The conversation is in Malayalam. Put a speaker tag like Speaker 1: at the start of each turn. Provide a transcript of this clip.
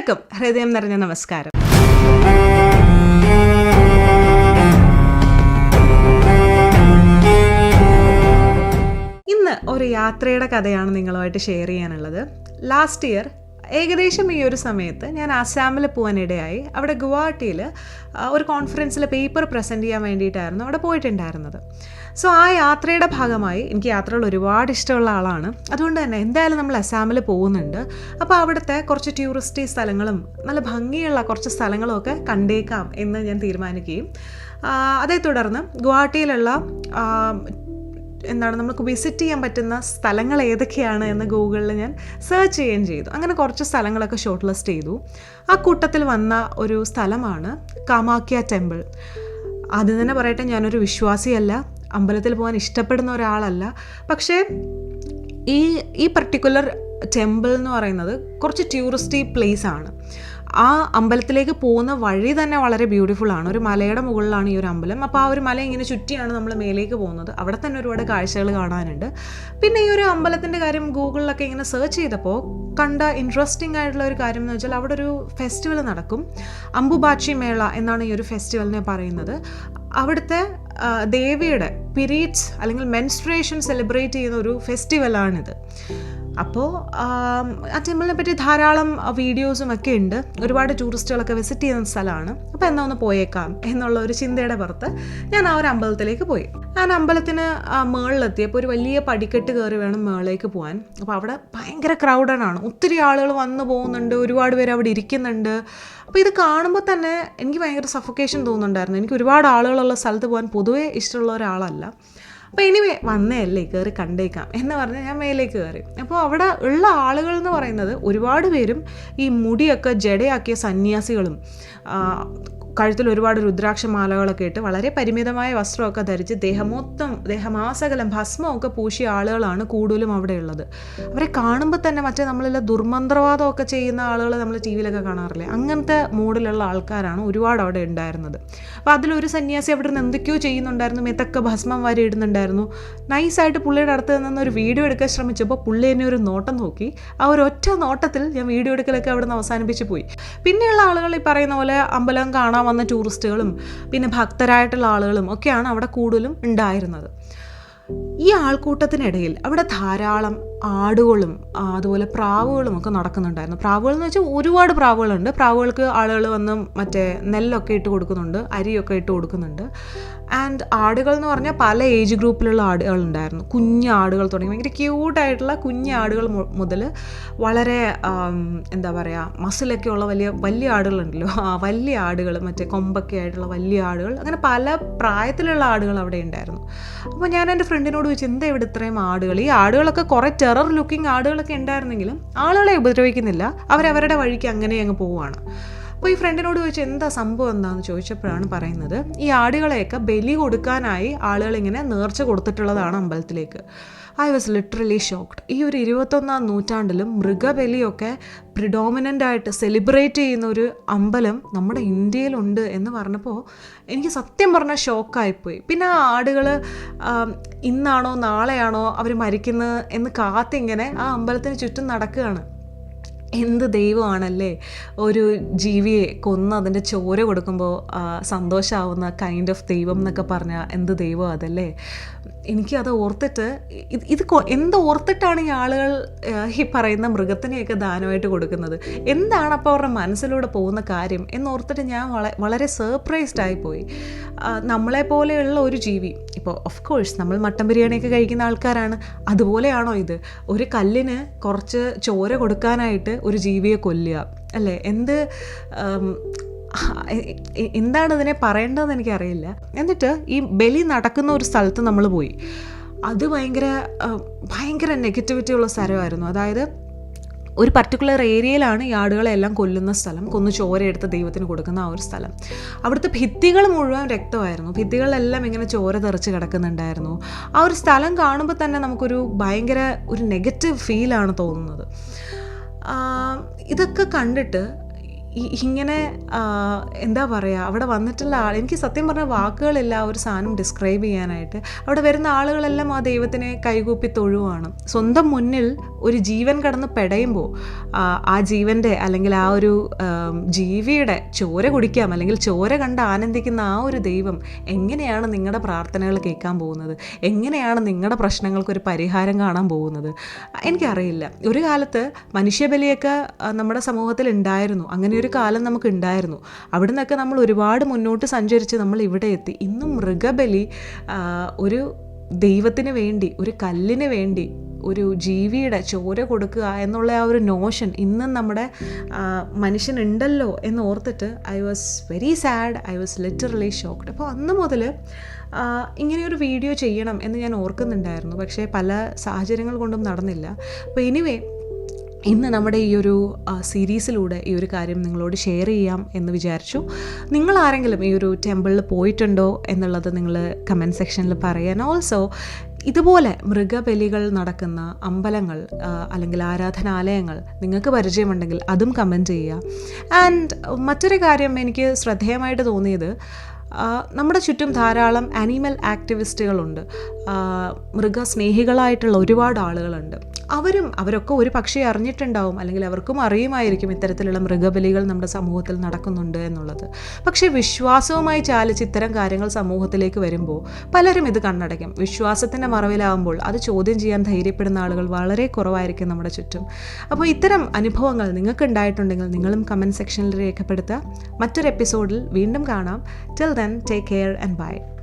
Speaker 1: ഏവർക്കും ഹൃദയം നിറഞ്ഞ നമസ്കാരം. ഇന്ന് ഒരു യാത്രയുടെ കഥയാണ് നിങ്ങളുമായിട്ട് ഷെയർ ചെയ്യാനുള്ളത്. ലാസ്റ്റ് ഇയർ ഏകദേശം ഈ ഒരു സമയത്ത് ഞാൻ ആസാമിൽ പോകാനിടയായി. അവിടെ ഗുവാഹട്ടിയിൽ ഒരു കോൺഫറൻസിൽ പേപ്പർ പ്രസന്റ് ചെയ്യാൻ വേണ്ടിയിട്ടായിരുന്നു അവിടെ പോയിട്ടുണ്ടായിരുന്നത്. സോ ആ യാത്രയുടെ ഭാഗമായി എനിക്ക് യാത്രകൾ ഒരുപാട് ഇഷ്ടമുള്ള ആളാണ്. അതുകൊണ്ട് തന്നെ എന്തായാലും നമ്മൾ അസാമിൽ പോകുന്നുണ്ട്. അപ്പോൾ അവിടുത്തെ കുറച്ച് ടൂറിസ്റ്റ് സ്ഥലങ്ങളും നല്ല ഭംഗിയുള്ള കുറച്ച് സ്ഥലങ്ങളൊക്കെ കണ്ടേക്കാം എന്ന് ഞാൻ തീരുമാനിക്കുകയും അതേ തുടർന്ന് ഗുവാഹട്ടിയിലുള്ള എന്താണ് നമുക്ക് വിസിറ്റ് ചെയ്യാൻ പറ്റുന്ന സ്ഥലങ്ങൾ ഏതൊക്കെയാണ് എന്ന് ഗൂഗിളിൽ ഞാൻ സെർച്ച് ചെയ്യുകയും ചെയ്തു. അങ്ങനെ കുറച്ച് സ്ഥലങ്ങളൊക്കെ ഷോർട്ട് ലിസ്റ്റ് ചെയ്തു. ആ കൂട്ടത്തിൽ വന്ന ഒരു സ്ഥലമാണ് കാമാക്യ ടെമ്പിൾ ആദ്യം തന്നെ പറയട്ടെ ഞാനൊരു വിശ്വാസിയല്ല. അമ്പലത്തിൽ പോകാൻ ഇഷ്ടപ്പെടുന്ന ഒരാളല്ല. പക്ഷേ ഈ ഈ പർട്ടിക്കുലർ ടെമ്പിൾ എന്ന് പറയുന്നത് കുറച്ച് ടൂറിസ്റ്റി പ്ലേസ് ആണ്. ആ അമ്പലത്തിലേക്ക് പോകുന്ന വഴി തന്നെ വളരെ ബ്യൂട്ടിഫുൾ ആണ്. ഒരു മലയുടെ മുകളിലാണ് ഈ ഒരു അമ്പലം. അപ്പോൾ ആ ഒരു മല ഇങ്ങനെ ചുറ്റിയാണ് നമ്മൾ മേലേക്ക് പോകുന്നത്. അവിടെ തന്നെ ഒരുപാട് കാഴ്ചകൾ കാണാനുണ്ട്. പിന്നെ ഈ ഒരു അമ്പലത്തിന്റെ കാര്യം ഗൂഗിളിലൊക്കെ ഇങ്ങനെ സെർച്ച് ചെയ്തപ്പോൾ കണ്ട ഇൻട്രസ്റ്റിംഗ് ആയിട്ടുള്ള ഒരു കാര്യം എന്ന് വെച്ചാൽ അവിടെ ഒരു ഫെസ്റ്റിവൽ നടക്കും. അംബുബാച്ചി മേള എന്നാണ് ഈ ഒരു ഫെസ്റ്റിവലിനെ പറയുന്നത്. അവിടുത്തെ ദേവിയുടെ പിരീഡ്സ് അല്ലെങ്കിൽ മെൻസ്ട്രേഷൻ സെലിബ്രേറ്റ് ചെയ്യുന്ന ഒരു ഫെസ്റ്റിവലാണിത് അപ്പോൾ ആ ടെമ്പിളിനെ പറ്റി ധാരാളം വീഡിയോസും ഒക്കെ ഉണ്ട്. ഒരുപാട് ടൂറിസ്റ്റുകളൊക്കെ വിസിറ്റ് ചെയ്യുന്ന സ്ഥലമാണ്. അപ്പോൾ എന്നാ ഒന്ന് പോയേക്കാം എന്നുള്ള ഒരു ചിന്തയുടെ പുറത്ത് ഞാൻ ആ ഒരു അമ്പലത്തിലേക്ക് പോയി. ഞാൻ അമ്പലത്തിന് മേളിലെത്തിയപ്പോൾ ഒരു വലിയ പടിക്കെട്ട് കയറി വേണം മേളിലേക്ക് പോകാൻ അപ്പോൾ അവിടെ ഭയങ്കര ക്രൗഡഡാണ് ഒത്തിരി ആളുകൾ വന്നു പോകുന്നുണ്ട് ഒരുപാട് പേര് അവിടെ ഇരിക്കുന്നുണ്ട്. അപ്പോൾ ഇത് കാണുമ്പോൾ തന്നെ എനിക്ക് ഭയങ്കര സഫൊക്കേഷൻ തോന്നുന്നുണ്ടായിരുന്നു. എനിക്ക് ഒരുപാട് ആളുകളുള്ള സ്ഥലത്ത് പോകാൻ പൊതുവേ ഇഷ്ടമുള്ള ഒരാളല്ല. അപ്പോൾ ഇനി വന്നേയല്ലേ കയറി കണ്ടേക്കാം. എന്ന് പറഞ്ഞ് ഞാൻ മേലേക്ക് കയറി അപ്പോൾ അവിടെ ഉള്ള ആളുകൾ എന്ന് പറയുന്നത് ഒരുപാട് പേരും ഈ മുടിയൊക്കെ ജടയാക്കിയ സന്യാസികളും കഴുത്തിൽ ഒരുപാട് രുദ്രാക്ഷമാലകളൊക്കെ ഇട്ട് വളരെ പരിമിതമായ വസ്ത്രമൊക്കെ ധരിച്ച് ദേഹമൊത്തം ദേഹമാസകലം ഭസ്മമൊക്കെ പൂശിയ ആളുകളാണ് കൂടുതലും അവിടെ ഉള്ളത് അവരെ കാണുമ്പോൾ തന്നെ മറ്റേ നമ്മളിലെ ദുർമന്ത്രവാദമൊക്കെ ചെയ്യുന്ന ആളുകൾ നമ്മൾ ടി വിയിലൊക്കെ കാണാറില്ലേ? അങ്ങനത്തെ മൂഡിലുള്ള ആൾക്കാരാണ് ഒരുപാട് അവിടെ ഉണ്ടായിരുന്നത്. അപ്പോൾ അതിലൊരു സന്യാസി അവിടെ നിന്ന് എന്തൊക്കെയോ ചെയ്യുന്നുണ്ടായിരുന്നു. മെത്തൊക്കെ ഭസ്മം വരെ ഇടുന്നുണ്ടായിരുന്നു. നൈസായിട്ട് പുള്ളിയുടെ അടുത്ത് നിന്ന് ഒരു വീഡിയോ എടുക്കാൻ ശ്രമിച്ചപ്പോൾ പുള്ളി എന്നെ ഒരു നോട്ടം നോക്കി. ആ ഒരു ഒറ്റ നോട്ടത്തിൽ ഞാൻ വീഡിയോ എടുക്കലൊക്കെ അവിടെ നിന്ന് അവസാനിപ്പിച്ച് പോയി. പിന്നെയുള്ള ആളുകൾ ഈ പറയുന്ന പോലെ അമ്പലം കാണാൻ വന്ന ടൂറിസ്റ്റുകളും പിന്നെ ഭക്തരായിട്ടുള്ള ആളുകളും ഒക്കെയാണ് അവിടെ കൂടുതലും ഉണ്ടായിരുന്നത്. ഈ ആൾക്കൂട്ടത്തിനിടയിൽ അവിടെ ധാരാളം ആടുകളും അതുപോലെ പ്രാവുകളും ഒക്കെ നടക്കുന്നുണ്ടായിരുന്നു. പ്രാവുകൾ എന്ന് വെച്ചാൽ ഒരുപാട് പ്രാവുകളുണ്ട്. പ്രാവുകൾക്ക് ആളുകൾ വന്ന് മറ്റേ നെല്ലൊക്കെ ഇട്ട് കൊടുക്കുന്നുണ്ട് അരിയൊക്കെ ഇട്ട് കൊടുക്കുന്നുണ്ട്. ആൻഡ് ആടുകൾ എന്ന് പറഞ്ഞാൽ പല ഏജ് ഗ്രൂപ്പിലുള്ള ആടുകളുണ്ടായിരുന്നു കുഞ്ഞ് ആടുകൾ തുടങ്ങി. ഭയങ്കര ക്യൂട്ടായിട്ടുള്ള കുഞ്ഞ് ആടുകൾ മു- മുതൽ വളരെ എന്താ പറയുക മസിലൊക്കെ ഉള്ള വലിയ വലിയ ആടുകളുണ്ടല്ലോ. ആ വലിയ ആടുകൾ മറ്റേ കൊമ്പൊക്കെ ആയിട്ടുള്ള വലിയ ആടുകൾ അങ്ങനെ പല പ്രായത്തിലുള്ള ആടുകൾ അവിടെ ഉണ്ടായിരുന്നു. അപ്പോൾ ഞാൻ എന്റെ ഫ്രണ്ടിനോട് ചോദിച്ചു എന്താ ഇവിടെ ഇത്രയും ആടുകൾ? ഈ ആടുകളൊക്കെ കുറേ ടെറർ ലുക്കിംഗ് ആടുകളൊക്കെ ഉണ്ടായിരുന്നെങ്കിലും ആളുകളെ ഉപദ്രവിക്കുന്നില്ല. അവരവരുടെ വഴിക്ക് അങ്ങനെ അങ്ങ് പോവുകയാണ്. അപ്പോൾ ഈ ഫ്രണ്ടിനോട് ചോദിച്ചു എന്താ സംഭവം എന്താണെന്ന് ചോദിച്ചപ്പോഴാണ് പറയുന്നത് ഈ ആടുകളെയൊക്കെ ബലി കൊടുക്കാനായി ആളുകൾ ഇങ്ങനെ നേർച്ച കൊടുത്തിട്ടുള്ളതാണ് അമ്പലത്തിലേക്ക്. ഐ വാസ് ലിറ്ററലി ഷോക്ക്ഡ് ഈ ഒരു ഇരുപത്തൊന്നാം നൂറ്റാണ്ടിലും മൃഗബലിയൊക്കെ പ്രിഡോമിനന്റ് ആയിട്ട് സെലിബ്രേറ്റ് ചെയ്യുന്ന ഒരു അമ്പലം നമ്മുടെ ഇന്ത്യയിലുണ്ട് എന്ന് പറഞ്ഞപ്പോൾ എനിക്ക് സത്യം പറഞ്ഞാൽ ഷോക്കായിപ്പോയി പിന്നെ ആ ആടുകൾ ഇന്നാണോ നാളെയാണോ അവർ മരിക്കുന്നത് എന്ന് കാത്തിങ്ങനെ ആ അമ്പലത്തിന് ചുറ്റും നടക്കുകയാണ്. എന്ത് ദൈവമാണല്ലേ ഒരു ജീവിയെ കൊന്ന് അതിന്റെ ചോര കൊടുക്കുമ്പോൾ സന്തോഷമാവുന്ന കൈൻഡ് ഓഫ് ദൈവം എന്നൊക്കെ പറഞ്ഞാൽ എന്ത് ദൈവം അതല്ലേ? എനിക്കത് ഓർത്തിട്ട് ഇത് എന്ത് ഓർത്തിട്ടാണ് ഈ ആളുകൾ ഈ പറയുന്ന മൃഗത്തിനെയൊക്കെ ദാനമായിട്ട് കൊടുക്കുന്നത്? എന്താണ് അപ്പോൾ അവരുടെ മനസ്സിലൂടെ പോകുന്ന കാര്യം എന്നോർത്തിട്ട് ഞാൻ വള വളരെ സർപ്രൈസ്ഡ് ആയിപ്പോയി. നമ്മളെ പോലെയുള്ള ഒരു ജീവി ഇപ്പോൾ ഓഫ് കോഴ്സ് നമ്മൾ മട്ടൻ ബിരിയാണിയൊക്കെ കഴിക്കുന്ന ആൾക്കാരാണ്. അതുപോലെയാണോ ഇത്? ഒരു കല്ലിന് കുറച്ച് ചോര കൊടുക്കാനായിട്ട് ഒരു ജീവിയെ കൊല്ലുക അല്ലേ? എന്ത് എന്താണ് അതിനെ പറയേണ്ടതെന്ന് എനിക്കറിയില്ല. എന്നിട്ട് ഈ ബലി നടക്കുന്ന ഒരു സ്ഥലത്ത് നമ്മൾ പോയി. അത് ഭയങ്കര ഭയങ്കര നെഗറ്റിവിറ്റി ഉള്ള സ്ഥലമായിരുന്നു. അതായത് ഒരു പർട്ടിക്കുലർ ഏരിയയിലാണ് ഈ ആടുകളെല്ലാം കൊല്ലുന്ന സ്ഥലം കൊന്നു ചോരയെടുത്ത് ദൈവത്തിന് കൊടുക്കുന്ന ആ ഒരു സ്ഥലം. അവിടുത്തെ ഭിത്തികൾ മുഴുവൻ രക്തമായിരുന്നു. ഭിത്തികളെല്ലാം ഇങ്ങനെ ചോര തെറിച്ച് കിടക്കുന്നുണ്ടായിരുന്നു. ആ ഒരു സ്ഥലം കാണുമ്പോൾ തന്നെ നമുക്കൊരു ഭയങ്കര ഒരു നെഗറ്റീവ് ഫീലാണ് തോന്നുന്നത്. ഇതൊക്കെ കണ്ടിട്ട് ഇങ്ങനെ എന്താ പറയുക അവിടെ വന്നിട്ടുള്ള ആൾ എനിക്ക് സത്യം പറഞ്ഞ വാക്കുകളില്ല ഒരു സാധനം ഡിസ്ക്രൈബ് ചെയ്യാനായിട്ട്. അവിടെ വരുന്ന ആളുകളെല്ലാം ആ ദൈവത്തിനെ കൈകൂപ്പി തൊഴുവാണ്. സ്വന്തം മുന്നിൽ ഒരു ജീവൻ കടന്ന് പെടയുമ്പോൾ ആ ജീവന്റെ അല്ലെങ്കിൽ ആ ഒരു ജീവിയുടെ ചോര കുടിക്കാം അല്ലെങ്കിൽ ചോര കണ്ട് ആനന്ദിക്കുന്ന ആ ഒരു ദൈവം എങ്ങനെയാണ് നിങ്ങളുടെ പ്രാർത്ഥനകൾ കേൾക്കാൻ പോകുന്നത്? എങ്ങനെയാണ് നിങ്ങളുടെ പ്രശ്നങ്ങൾക്കൊരു പരിഹാരം കാണാൻ പോകുന്നത്? എനിക്കറിയില്ല. ഒരു കാലത്ത് മനുഷ്യബലിയൊക്കെ നമ്മുടെ സമൂഹത്തിൽ ഉണ്ടായിരുന്നു. അങ്ങനെ ഒരു കാലം നമുക്ക് ഉണ്ടായിരുന്നു അവിടെ നിന്നൊക്കെ നമ്മൾ ഒരുപാട് മുന്നോട്ട് സഞ്ചരിച്ച് നമ്മൾ ഇവിടെ എത്തി. ഇന്നും മൃഗബലി ഒരു ദൈവത്തിന് വേണ്ടി ഒരു കല്ലിന് വേണ്ടി ഒരു ജീവിയുടെ ചോര കൊടുക്കുക എന്നുള്ള ആ ഒരു നോഷൻ ഇന്നും നമ്മുടെ മനുഷ്യനുണ്ടല്ലോ എന്ന് ഓർത്തിട്ട് I was very sad I was literally shocked അപ്പോൾ അന്ന് മുതൽ ഇങ്ങനെയൊരു വീഡിയോ ചെയ്യണം എന്ന് ഞാൻ ഓർക്കുന്നുണ്ടായിരുന്നു. പക്ഷേ പല സാഹചര്യങ്ങൾ കൊണ്ടും നടന്നില്ല. അപ്പോൾ എനിവേ ഇന്ന് നമ്മുടെ ഈ ഒരു സീരീസിലൂടെ ഈ ഒരു കാര്യം നിങ്ങളോട് ഷെയർ ചെയ്യാം എന്ന് വിചാരിച്ചു. നിങ്ങൾ ആരെങ്കിലും ഈ ഒരു ടെമ്പിളിൽ പോയിട്ടുണ്ടോ എന്നുള്ളത് നിങ്ങൾ കമന്റ് സെക്ഷനിൽ പറയാൻ. ഓൾസോ ഇതുപോലെ മൃഗബലികൾ നടക്കുന്ന അമ്പലങ്ങൾ അല്ലെങ്കിൽ ആരാധനാലയങ്ങൾ നിങ്ങൾക്ക് പരിചയമുണ്ടെങ്കിൽ അതും കമന്റ് ചെയ്യുക. ആൻഡ് മറ്റൊരു കാര്യം എനിക്ക് ശ്രദ്ധേയമായിട്ട് തോന്നിയത് നമ്മുടെ ചുറ്റും ധാരാളം ആനിമൽ ആക്ടിവിസ്റ്റുകളുണ്ട് മൃഗസ്നേഹികളായിട്ടുള്ള ഒരുപാട് ആളുകളുണ്ട്. അവരും അവരൊക്കെ ഒരു പക്ഷേ അറിഞ്ഞിട്ടുണ്ടാവും അല്ലെങ്കിൽ അവർക്കും അറിയുമായിരിക്കും ഇത്തരത്തിലുള്ള മൃഗബലികൾ നമ്മുടെ സമൂഹത്തിൽ നടക്കുന്നുണ്ട് എന്നുള്ളത്. പക്ഷേ വിശ്വാസവുമായി ചാലിച്ച് ഇത്തരം കാര്യങ്ങൾ സമൂഹത്തിലേക്ക് വരുമ്പോൾ പലരും ഇത് കണ്ണടയ്ക്കും. വിശ്വാസത്തിന്റെ മറവിലാവുമ്പോൾ അത് ചോദ്യം ചെയ്യാൻ ധൈര്യപ്പെടുന്ന ആളുകൾ വളരെ കുറവായിരിക്കും നമ്മുടെ ചുറ്റും. അപ്പോൾ ഇത്തരം അനുഭവങ്ങൾ നിങ്ങൾക്ക് ഉണ്ടായിട്ടുണ്ടെങ്കിൽ നിങ്ങളും കമന്റ് സെക്ഷനിൽ രേഖപ്പെടുത്തുക. മറ്റൊരു എപ്പിസോഡിൽ വീണ്ടും കാണാം. Till then take care and bye